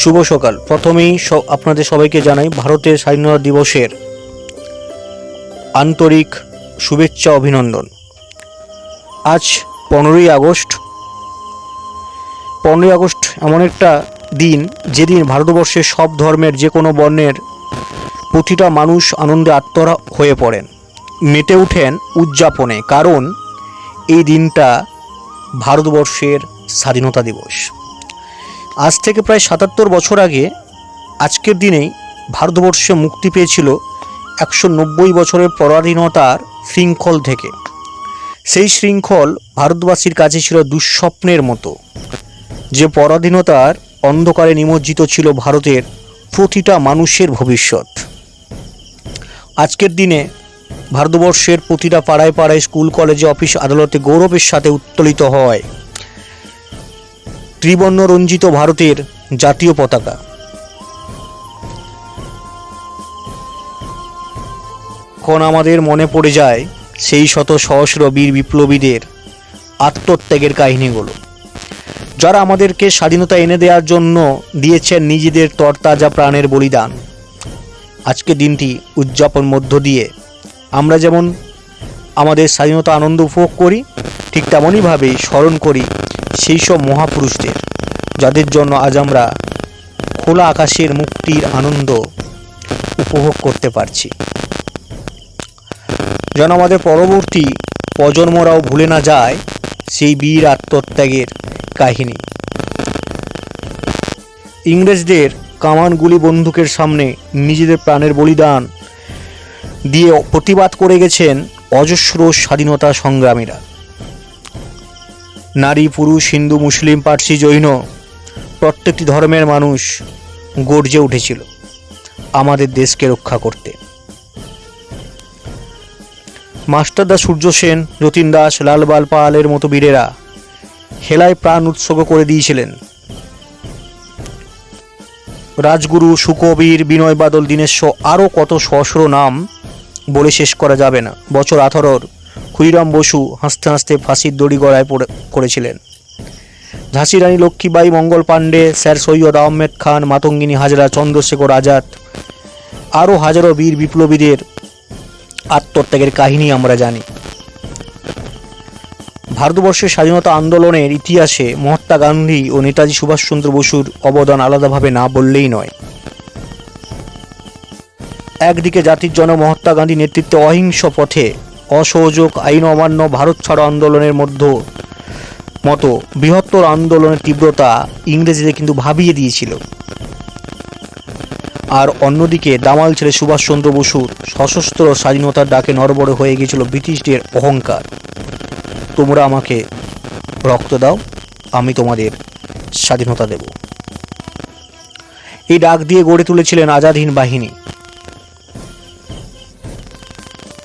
শুভ সকাল। প্রথমেই আপনাদের সবাইকে জানাই ভারতের স্বাধীনতা দিবসের আন্তরিক শুভেচ্ছা, অভিনন্দন। আজ পনেরোই আগস্ট। পনেরোই আগস্ট এমন একটা দিন, যেদিন ভারতবর্ষের সব ধর্মের যে কোনো বর্ণের প্রতিটা মানুষ আনন্দে আত্মরা হয়ে পড়েন, মেতে ওঠেন উদযাপনে। কারণ এই দিনটা ভারতবর্ষের স্বাধীনতা দিবস। আজ থেকে প্রায় সাতাত্তর বছর আগে আজকের দিনেই ভারতবর্ষে মুক্তি পেয়েছিল একশো নব্বই বছরের পরাধীনতার শৃঙ্খল থেকে। সেই শৃঙ্খল ভারতবাসীর কাছে ছিল দুঃস্বপ্নের মতো। যে পরাধীনতার অন্ধকারে নিমজ্জিত ছিল ভারতের প্রতিটা মানুষের ভবিষ্যৎ। আজকের দিনে ভারতবর্ষের প্রতিটা পাড়ায় পাড়ায় স্কুল, কলেজে, অফিস আদালতে গৌরবের সাথে উত্তোলিত হয়। ত্রিবর্ণ রঞ্জিত ভারতের জাতীয় পতাকা। এখন আমাদের মনে পড়ে যায় সেই শত সহস্র বীর বিপ্লবীদের আত্মত্যাগের কাহিনীগুলো। যারা আমাদেরকে স্বাধীনতা এনে দেওয়ার জন্য দিয়েছেন নিজেদের তরতাজা প্রাণের বলিদান। আজকে দিনটি উদযাপন মধ্য দিয়ে আমরা যেমন আমাদের স্বাধীনতা আনন্দ উপভোগ করি, ঠিক তেমনইভাবেই স্মরণ করি সেই সব মহাপুরুষদের, যাদের জন্য আজ আমরা খোলা আকাশের মুক্তির আনন্দ উপভোগ করতে পারছি। যেন আমাদের পরবর্তী প্রজন্মরাও ভুলে না যায় সেই বীর আত্মত্যাগের কাহিনী। ইংরেজদের কামান গুলি বন্দুকের সামনে নিজেদের প্রাণের বলিদান দিয়ে প্রতিবাদ করে গেছেন অজস্র স্বাধীনতা সংগ্রামীরা। নারী, পুরুষ, হিন্দু, মুসলিম, পার্সি, জৈন, প্রত্যেকটি ধর্মের মানুষ গর্জে উঠেছিল আমাদের দেশকে রক্ষা করতে। মাস্টারদা সূর্য সেন, যতীন দাস লালবাল পালের মতো বীরেরা হেলায় প্রাণ উৎসর্গ করে দিয়েছিলেন। রাজগুরু, সুকবীর, বিনয় বাদল দীনেশ্বর আরও কত সহস্র নাম বলে শেষ করা যাবে না। বছর আঠারোর ক্ষুদিরাম বসু হাসতে হাসতে ফাঁসির দড়ি গড়ায় করেছিলেন। ঝাঁসি রানী লক্ষ্মীবাই মঙ্গল পাণ্ডে, স্যার সৈয়দ আহমেদ খান, মাতঙ্গিনী হাজরা, চন্দ্রশেখর আজাদ, আরও হাজারো বীর বিপ্লবীদের আত্মত্যাগের কাহিনী আমরা জানি। ভারতবর্ষের স্বাধীনতা আন্দোলনের ইতিহাসে মহাত্মা গান্ধী ও নেতাজি সুভাষচন্দ্র বসুর অবদান আলাদাভাবে না বললেই নয়। একদিকে জাতির জনক মহাত্মা গান্ধী নেতৃত্বে অহিংস পথে অসহযোগ, আইন অমান্য, ভারত ছাড়ো আন্দোলনের মধ্যে মতো বৃহত্তর আন্দোলনের তীব্রতা ইংরেজিদের কিন্তু ভাবিয়ে দিয়েছিল। আর অন্যদিকে দামাল ছেলে সুভাষচন্দ্র বসুর সশস্ত্র স্বাধীনতার ডাকে নড়বড়ে হয়ে গিয়েছিল ব্রিটিশদের অহংকার। তোমরা আমাকে রক্ত দাও, আমি তোমাদের স্বাধীনতা দেব। এই ডাক দিয়ে গড়ে তুলেছিলেন আজাদহীন বাহিনী।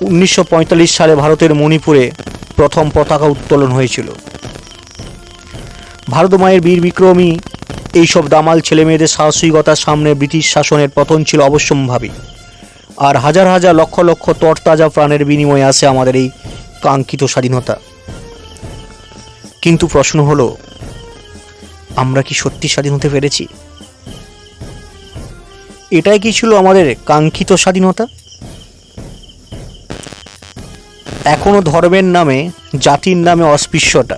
উনিশশো পঁয়তাল্লিশ সালে ভারতের মণিপুরে প্রথম পতাকা উত্তোলন হয়েছিল। ভারত মায়ের বীর বিক্রমী এইসব দামাল ছেলেমেয়েদের সাহসিকতার সামনে ব্রিটিশ শাসনের পতন ছিল অবশ্যম্ভাবী। আর হাজার হাজার লক্ষ লক্ষ তরতাজা প্রাণের বিনিময়ে আসে আমাদের এই কাঙ্ক্ষিত স্বাধীনতা। কিন্তু প্রশ্ন হলো, আমরা কি সত্যি স্বাধীন হতে পেরেছি? এটাই কি ছিল আমাদের কাঙ্ক্ষিত স্বাধীনতা? এখনও ধর্মের নামে, জাতির নামে অস্পৃশ্যতা।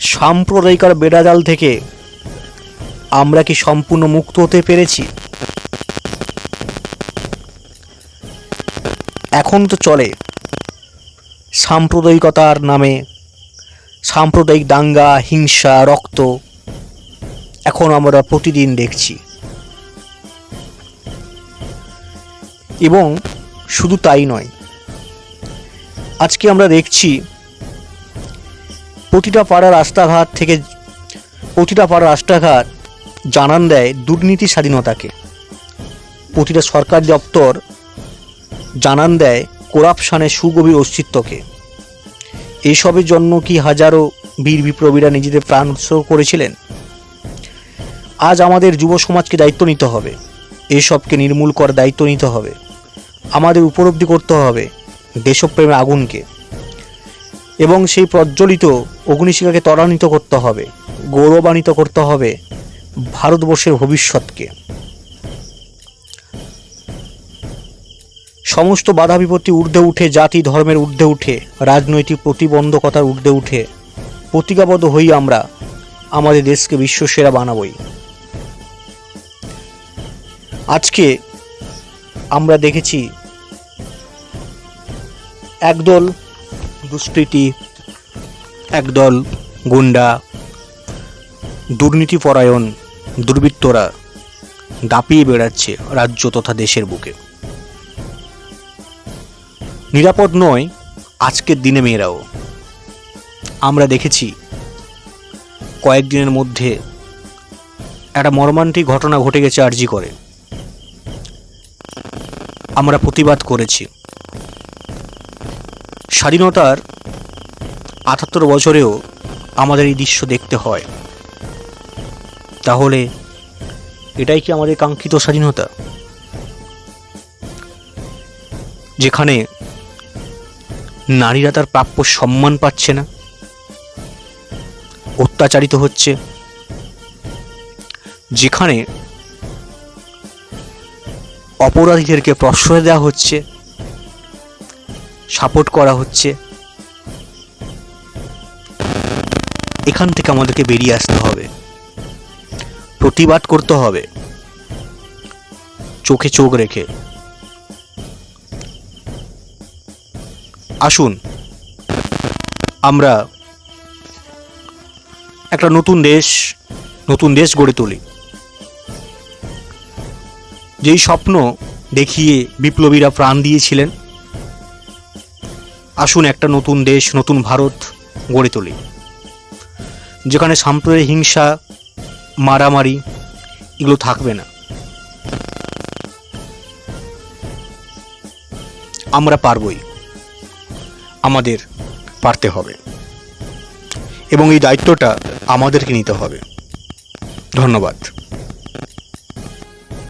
সাম্প্রদায়িকার বেড়াজাল থেকে আমরা কি সম্পূর্ণ মুক্ত হতে পেরেছি? এখন তো চলে সাম্প্রদায়িকতার নামে, সাম্প্রদায়িক দাঙ্গা, হিংসা, রক্ত, এখন আমরা প্রতিদিন দেখছি। এবং শুধু তাই নয় আজকে আমরা দেখছি প্রতিটা পাড়ার রাস্তাঘাট থেকে প্রতিটা পাড়ার রাস্তাঘাট জানান দেয় দুর্নীতি স্বাধীনতাকে। প্রতিটা সরকারি দপ্তর জানান দেয় করাপশানের সুগভীর অস্তিত্বকে। এসবের জন্য কি হাজারো বীর বিপ্লবীরা নিজেদের প্রাণ উৎসর্গ করেছিলেন? আজ আমাদের যুব সমাজকে দায়িত্ব নিতে হবে। এসবকে নির্মূল করার দায়িত্ব নিতে হবে। আমাদের উপলব্ধি করতে হবে। দেশপ্রেমের আগুনকে। এবং সেই প্রজ্বলিত অগ্নিশিখাকে ত্বরান্বিত করতে হবে, গৌরবান্বিত করতে হবে ভারতবর্ষের ভবিষ্যৎকে। সমস্ত বাধা বিপত্তি ঊর্ধ্বে উঠে, জাতি ধর্মের ঊর্ধ্বে উঠে, রাজনৈতিক প্রতিবন্ধকতার ঊর্ধ্বে উঠে, প্রতিজ্ঞাবদ্ধ হই আমরা, আমাদের দেশকে বিশ্বসেরা বানাবই। আজকে আমরা দেখেছি একদল দুষ্কৃতী, একদল গুন্ডা, দুর্নীতিপরায়ণ দুর্বৃত্তরা দাপিয়ে বেড়াচ্ছে রাজ্য তথা দেশের বুকে। নিরাপদ নয় আজকের দিনে মেয়েরাও। আমরা দেখেছি কয়েকদিনের মধ্যে একটা মর্মান্তিক ঘটনা ঘটে গেছে আরজি করে। আমরা প্রতিবাদ করেছি। স্বাধীনতার আটাত্তর বছরেও আমাদের এই দৃশ্য দেখতে হয়। তাহলে এটাই কি আমাদের কাঙ্ক্ষিত স্বাধীনতা? যেখানে নারীরা তার প্রাপ্য সম্মান পাচ্ছে না, অত্যাচারিত হচ্ছে, যেখানে অপরাধীদেরকে প্রশ্রয় দেওয়া হচ্ছে সাপোর্ট করা হচ্ছে। এখান থেকে আমাদেরকে বেরিয়ে আসতে হবে। প্রতিবাদ করতে হবে। চোখে চোখ রেখে। আসুন। আমরা একটা নতুন দেশ নতুন দেশ গড়ে তুলি। যেই স্বপ্ন দেখিয়ে বিপ্লবীরা প্রাণ দিয়েছিলেন আসুন একটা নতুন দেশ, নতুন ভারত গড়ে তুলি। যেখানে সাম্প্রদায়িক হিংসা, মারামারি এগুলো থাকবে না। আমরা পারবই। আমাদের পারতে হবে। এবং এই দায়িত্বটা আমাদেরকে নিতে হবে। ধন্যবাদ।